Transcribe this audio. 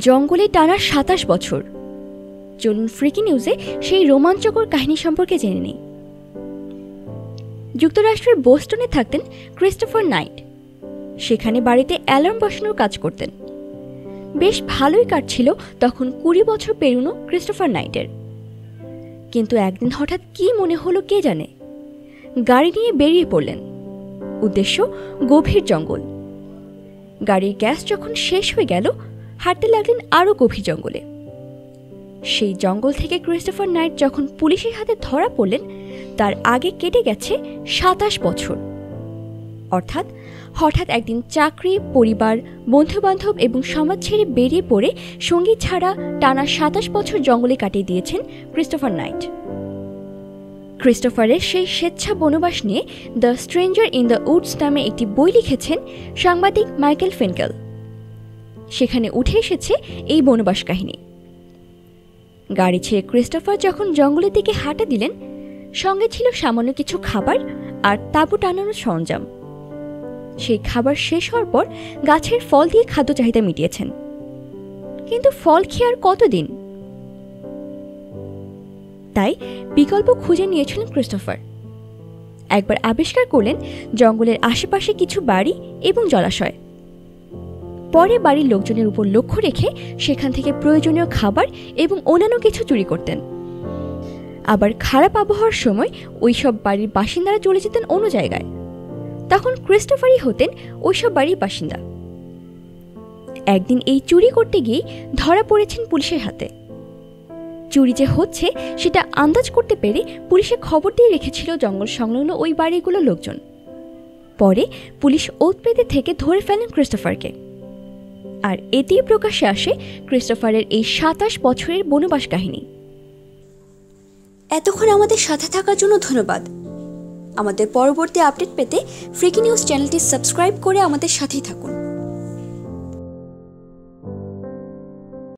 জঙ্গলে টানা সাতাশ বছর। চলুন ফ্রিকি নিউজে সেই রোমাঞ্চকর কাহিনী সম্পর্কে জেনে নিই। যুক্তরাষ্ট্রের বোস্টনে থাকতেন ক্রিস্টোফার নাইট সেখানে বাড়িতে অ্যালার্ম বসানোর কাজ করতেন। বেশ ভালোই কাটছিল তখন কুড়ি বছর পেরুনো ক্রিস্টোফার নাইটের কিন্তু একদিন হঠাৎ কি মনে হলো কে জানে? গাড়ি নিয়ে বেরিয়ে পড়লেন। উদ্দেশ্য গভীর জঙ্গল। গাড়ির গ্যাস যখন শেষ হয়ে গেল, হাঁটতে লাগলেন আরও গভীর জঙ্গলে। সেই জঙ্গল থেকে ক্রিস্টোফার নাইট যখন পুলিশের হাতে ধরা পড়লেন, তার আগে কেটে গেছে সাতাশ বছর। অর্থাৎ হঠাৎ একদিন চাকরি, পরিবার, বন্ধুবান্ধব এবং সমাজ ছেড়ে বেরিয়ে পড়ে সংগীত ছাড়া টানা সাতাশ বছর জঙ্গলে কাটিয়ে দিয়েছেন ক্রিস্টোফার নাইট। ক্রিস্টোফারের সেই স্বেচ্ছা বনবাস নিয়ে the stranger in the woods নামে একটি বই লিখেছেন সাংবাদিক মাইকেল ফেনকেল। সেখানে উঠে এসেছে এই বনবাস কাহিনী। গাড়ি ছেড়ে ক্রিস্টোফার যখন জঙ্গলের দিকে হাঁটা দিলেন, সঙ্গে ছিল সামান্য কিছু খাবার আর তাঁবু টানানোর সরঞ্জাম। সেই খাবার শেষ হওয়ার পর গাছের ফল দিয়ে খাদ্য চাহিদা মিটিয়েছেন। কিন্তু ফল খেয়ে আর কতদিন? তাই বিকল্প খুঁজে নিয়েছিলেন ক্রিস্টোফার। একবার আবিষ্কার করলেন জঙ্গলের আশেপাশে কিছু বাড়ি এবং জলাশয়। পরে বাড়ির লোকজনের উপর লক্ষ্য রেখে সেখান থেকে প্রয়োজনীয় খাবার এবং অন্যান্য কিছু চুরি করতেন। আবার খারাপ আবহাওয়ার সময় ওই সব বাড়ির বাসিন্দারা চলে যেতেন অন্য জায়গায়। তখন ক্রিস্টোফারই হতেন ওইসব বাড়ির বাসিন্দা। একদিন এই চুরি করতে গিয়েই ধরা পড়েছেন পুলিশের হাতে। চুরি যে হচ্ছে, সেটা আন্দাজ করতে পেরে পুলিশে খবর দিয়ে রেখেছিল জঙ্গল সংলগ্ন ওই বাড়িগুলো লোকজন। পরে পুলিশ ওত পেতে থেকে ধরে ফেলেন ক্রিস্টোফারকে। আর এতেই প্রকাশ্যে আসে ক্রিস্টোফারের এই সাতাশ বছরের বনবাস কাহিনী। এতক্ষণ আমাদের সাথে থাকার জন্য ধন্যবাদ। আমাদের পরবর্তী আপডেট পেতে ফ্রিকি নিউজ চ্যানেলটি সাবস্ক্রাইব করে আমাদের সাথেই থাকুন।